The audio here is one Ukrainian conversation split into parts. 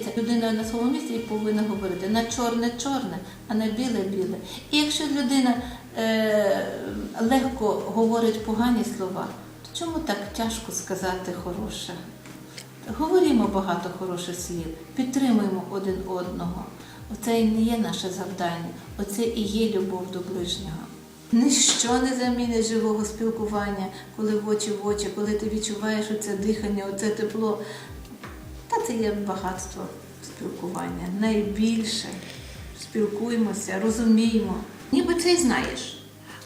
здається, людина на своєму місці повинна говорити на чорне чорне, а на біле біле. І якщо людина е, легко говорить погані слова, то чому так тяжко сказати хороше? Говоримо багато хороших слів, підтримуємо один одного. Оце і не є наше завдання, оце і є любов до ближнього. Ніщо не замінить живого спілкування, коли в очі в очі, коли ти відчуваєш оце дихання, оце тепло. Це є багатство спілкування. Найбільше спілкуємося, розуміємо. Ніби це й знаєш.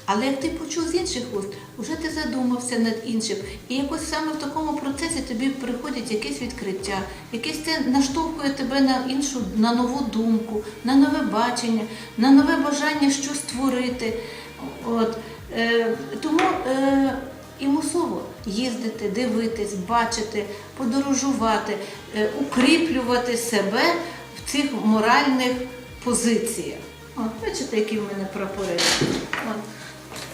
Але як ти почув з інших уст, вже ти задумався над іншим. І якось саме в такому процесі тобі приходять якесь відкриття, якесь це наштовхує тебе на іншу, на нову думку, на нове бачення, на нове бажання щось створити. От, е, тому е, і мусово їздити, дивитись, бачити, подорожувати, е, укріплювати себе в цих моральних позиціях. От, бачите, які в мене прапори.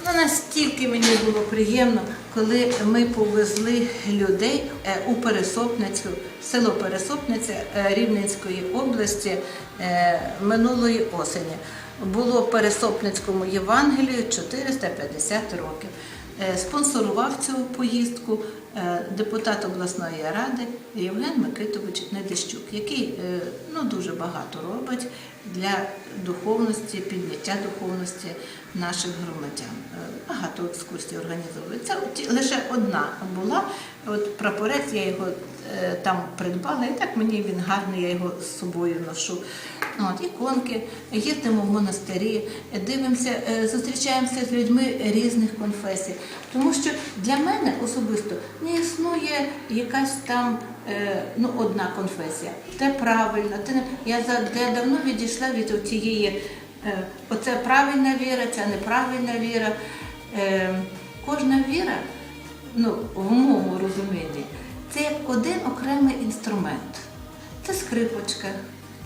Ну, настільки мені було приємно, коли ми повезли людей е, у Пересопницю, село Пересопниця е, Рівненської області минулої осені. Було Пересопницькому Євангелію 450 років. Е, Спонсорував цю поїздку е, депутат обласної ради Євген Микитович Недищук, який е, ну, дуже багато робить для духовності, підняття духовності наших громадян. Е, Багато екскурсій організовує. Це лише одна була. От прапорець я його е, там придбала, і так мені він гарний, я його з собою ношу. От, іконки, їздимо в монастирі, дивимося, е, зустрічаємося з людьми різних конфесій. Тому що для мене особисто не існує якась там ну, одна конфесія. Те правильно, те не. Я я давно відійшла від цієї, е, оце правильна віра, це неправильна віра. Е, Кожна віра, ну, в моєму розумінні, це як один окремий інструмент. Це скрипочка,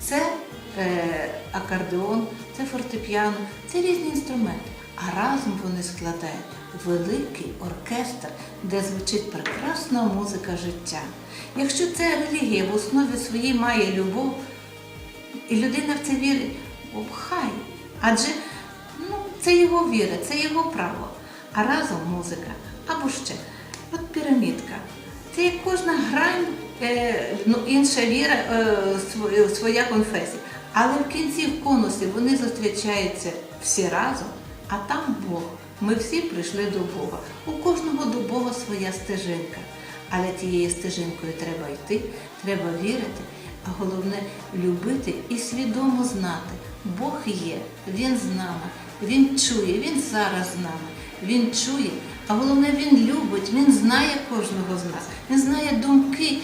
це е, акордеон, це фортепіано, це різні інструменти. А разом вони складають великий оркестр, де звучить прекрасна музика життя. Якщо ця релігія в основі своїй має любов, і людина в це вірить, хай. Адже ну, це його віра, це його право. А разом музика. Або ще, от пірамідка. Це як кожна грань, е, ну, інша віра, е, своя конфесія. Але в кінці в конусі вони зустрічаються всі разом, а там Бог. Ми всі прийшли до Бога. У кожного до Бога своя стежинка. Але тією стежинкою треба йти, треба вірити, а головне любити і свідомо знати. Бог є, Він з нами, Він чує, Він зараз з нами, Він чує, а головне Він любить, Він знає кожного з нас, Він знає думки.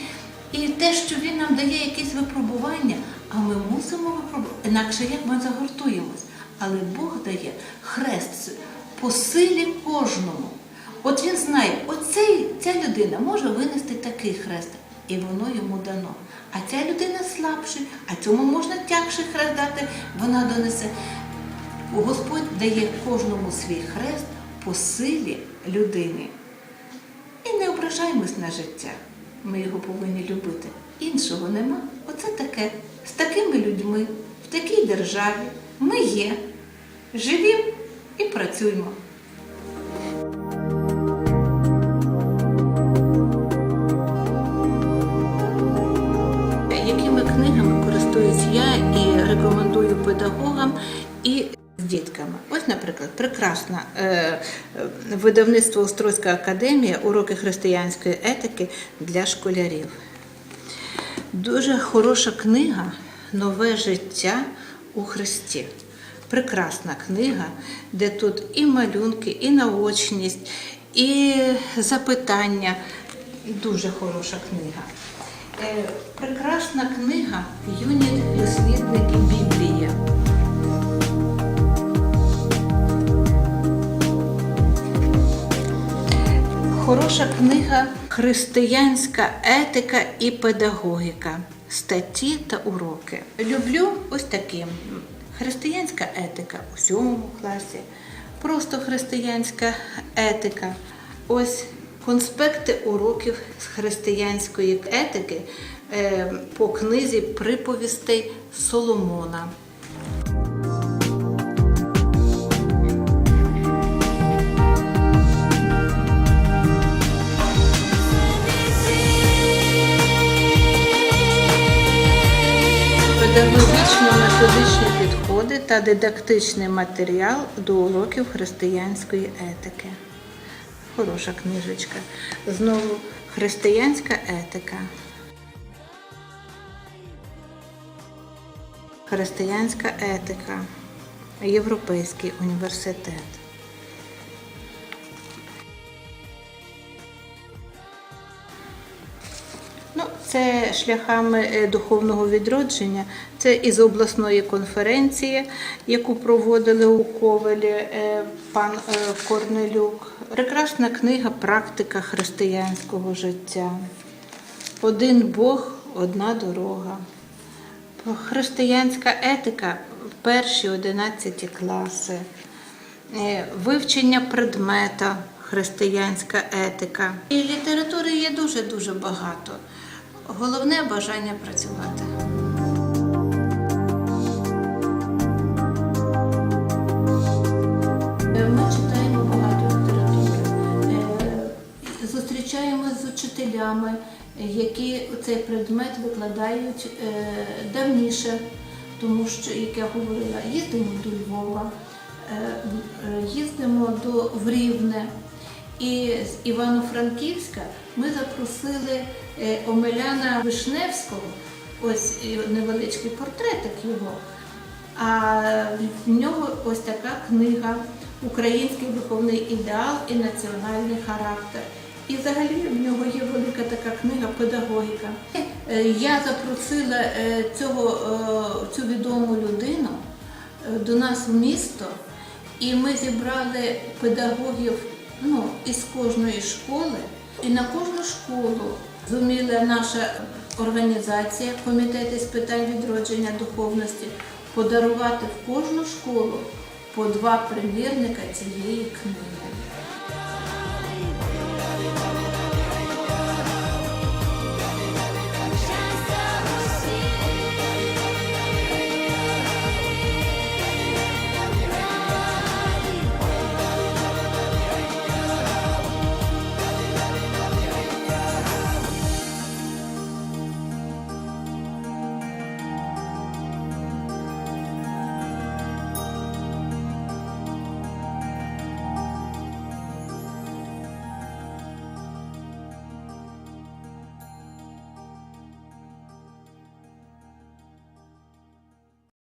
І те, що Він нам дає якісь випробування, а ми мусимо випробувати, інакше як ми загортуємось. Але Бог дає хрест по силі кожному. От він знає, оцей, ця людина може винести такий хрест, і воно йому дано. А ця людина слабший, а цьому можна тягший хрест дати, вона донесе. Господь дає кожному свій хрест по силі людини. І не ображаємось на життя. Ми його повинні любити. Іншого нема. Оце таке. З такими людьми, в такій державі ми є, живі і працюємо. Якими книгами користуюсь я і рекомендую педагогам і з дітками? Ось, наприклад, прекрасна е, видавництво Острозька академія уроки християнської етики для школярів. Дуже хороша книга Нове життя у Христі. Прекрасна книга, де тут і малюнки, і наочність, і запитання. Дуже хороша книга. Е, Прекрасна книга Юні дослідники Біблія. Хороша книга Християнська етика і педагогіка. Статті та уроки. Люблю ось такі. Християнська етика у сьомому класі, просто християнська етика. Ось конспекти уроків з християнської етики е, по книзі приповістей Соломона. Педагогічно-методичні підходи та дидактичний матеріал до уроків християнської етики. Хороша книжечка. Знову християнська етика. Християнська етика. Європейський університет. Ну, це шляхами е, духовного відродження. Це із обласної конференції, яку проводили у Ковелі е, пан е, Корнелюк. Прекрасна книга Практика християнського життя. Один Бог, одна дорога. Християнська етика перші 11 класи. Вивчення предмета християнська етика. І літератури є дуже-дуже багато. Головне бажання працювати. Е, Ми читаємо багато літератури, Е, зустрічаємося з учителями, які цей предмет викладають е, давніше, тому що, як я говорила, їздимо до Львова, їздимо до в Рівне. І з Івано-Франківська ми запросили е, Омеляна Вишневського, ось невеличкий портретик його. А в нього ось така книга Український духовний ідеал і національний характер. І взагалі в нього є велика така книга Педагогіка. Е, Я запросила е, цього, е, цю відому людину е, до нас в місто, і ми зібрали педагогів ну, із кожної школи. І на кожну школу зуміла наша організація, комітет із питань відродження духовності, подарувати в кожну школу по два примірника цієї книги.